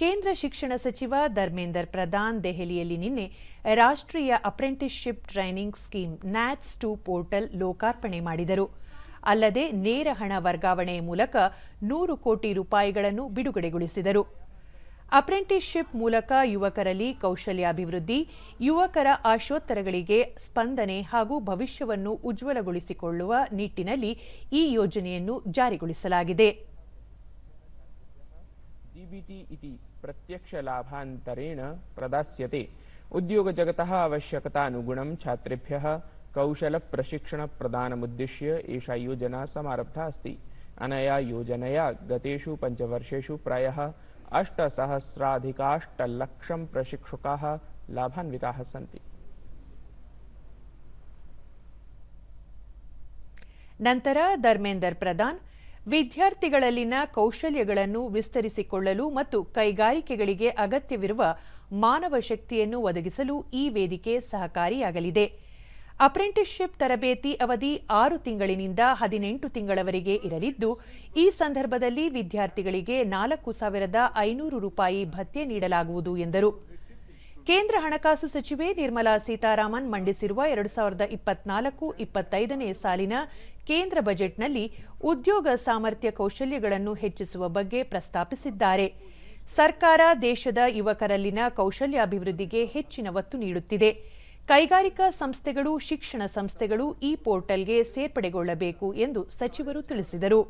ಕೇಂದ್ರ ಶಿಕ್ಷಣ ಸಚಿವ ಧರ್ಮೇಂದರ್ ಪ್ರಧಾನ್ ದೆಹಲಿಯಲ್ಲಿ ನಿನ್ನೆ ರಾಷ್ಟ್ರೀಯ apprenticeship training scheme NATS two portal ಲೋಕಾರ್ಪಣೆ ಮಾಡಿದರು. ಅಲ್ಲದೆ ನೇರ ಹಣ ವರ್ಗಾವಣೆ ಮೂಲಕ ನೂರು ಕೋಟಿ ರೂಪಾಯಿಗಳನ್ನು ಬಿಡುಗಡೆಗೊಳಿಸಿದರು. ಅಪ್ರೆಂಟಿಸ್ಶಿಪ್ ಮೂಲಕ ಯುವಕರಲ್ಲಿ ಕೌಶಲ್ಯಾಭಿವೃದ್ಧಿ, ಯುವಕರ ಆಶೋತ್ತರಗಳಿಗೆ ಸ್ಪಂದನೆ ಹಾಗೂ ಭವಿಷ್ಯವನ್ನು ಉಜ್ವಲಗೊಳಿಸಿಕೊಳ್ಳುವ ನಿಟ್ಟಿನಲ್ಲಿ ಈ ಯೋಜನೆಯನ್ನು ಜಾರಿಗೊಳಿಸಲಾಗಿದೆ. डीबीटी इति प्रत्यक्षलाभान्तरेण प्रदास्यते उद्योगजगतः आवश्यकतानुगुणं छात्रेभ्यः कौशलप्रशिक्षणप्रदानमुद्दिश्य एषा योजना समारब्धा अस्ति अनया योजनया गतेषु पञ्चवर्षेषु प्रायः अष्टसहस्राधिकाष्टलक्षं प्रशिक्षकाः लाभान्विताः सन्ति ನಂತರ ಧರ್ಮೇಂದರ್ ಪ್ರಧಾನ್ ವಿದ್ಯಾರ್ಥಿಗಳಲ್ಲಿನ ಕೌಶಲ್ಯಗಳನ್ನು ವಿಸ್ತರಿಸಿಕೊಳ್ಳಲು ಮತ್ತು ಕೈಗಾರಿಕೆಗಳಿಗೆ ಅಗತ್ಯವಿರುವ ಮಾನವ ಶಕ್ತಿಯನ್ನು ಒದಗಿಸಲು ಈ ವೇದಿಕೆ ಸಹಕಾರಿಯಾಗಲಿದೆ. ಅಪ್ರೆಂಟಿಸ್ಶಿಪ್ ತರಬೇತಿ ಅವಧಿ ಆರು ತಿಂಗಳಿನಿಂದ ಹದಿನೆಂಟು ತಿಂಗಳವರೆಗೆ ಇರಲಿದ್ದು, ಈ ಸಂದರ್ಭದಲ್ಲಿ ವಿದ್ಯಾರ್ಥಿಗಳಿಗೆ ನಾಲ್ಕು ಸಾವಿರದ ಐನೂರು ರೂಪಾಯಿ ಭತ್ಯೆ ನೀಡಲಾಗುವುದು ಎಂದರು. ಕೇಂದ್ರ ಹಣಕಾಸು ಸಚಿವೆ ನಿರ್ಮಲಾ ಸೀತಾರಾಮನ್ ಮಂಡಿಸಿರುವ ಎರಡು ಸಾವಿರದ ಇಪ್ಪತ್ನಾಲ್ಕು ಇಪ್ಪತ್ತೈದನೇ ಸಾಲಿನ ಕೇಂದ್ರ ಬಜೆಟ್ನಲ್ಲಿ ಉದ್ಯೋಗ ಸಾಮರ್ಥ್ಯ ಕೌಶಲ್ಯಗಳನ್ನು ಹೆಚ್ಚಿಸುವ ಬಗ್ಗೆ ಪ್ರಸ್ತಾಪಿಸಿದ್ದಾರೆ ಸರ್ಕಾರ ದೇಶದ ಯುವಕರಲ್ಲಿನ ಕೌಶಲ್ಯಾಭಿವೃದ್ಧಿಗೆ ಹೆಚ್ಚಿನ ಒತ್ತು ನೀಡುತ್ತಿದೆ ಕೈಗಾರಿಕಾ ಸಂಸ್ಥೆಗಳು ಶಿಕ್ಷಣ ಸಂಸ್ಥೆಗಳು ಈ ಪೋರ್ಟಲ್ಗೆ ಸೇರ್ಪಡೆಗೊಳ್ಳಬೇಕು ಎಂದು ಸಚಿವರು ತಿಳಿಸಿದರು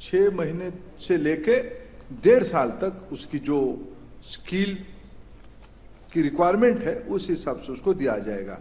छह महीने से लेके डेढ़ साल तक उसकी जो स्किल की रिक्वायरमेंट है उस हिसाब से उसको दिया जाएगा।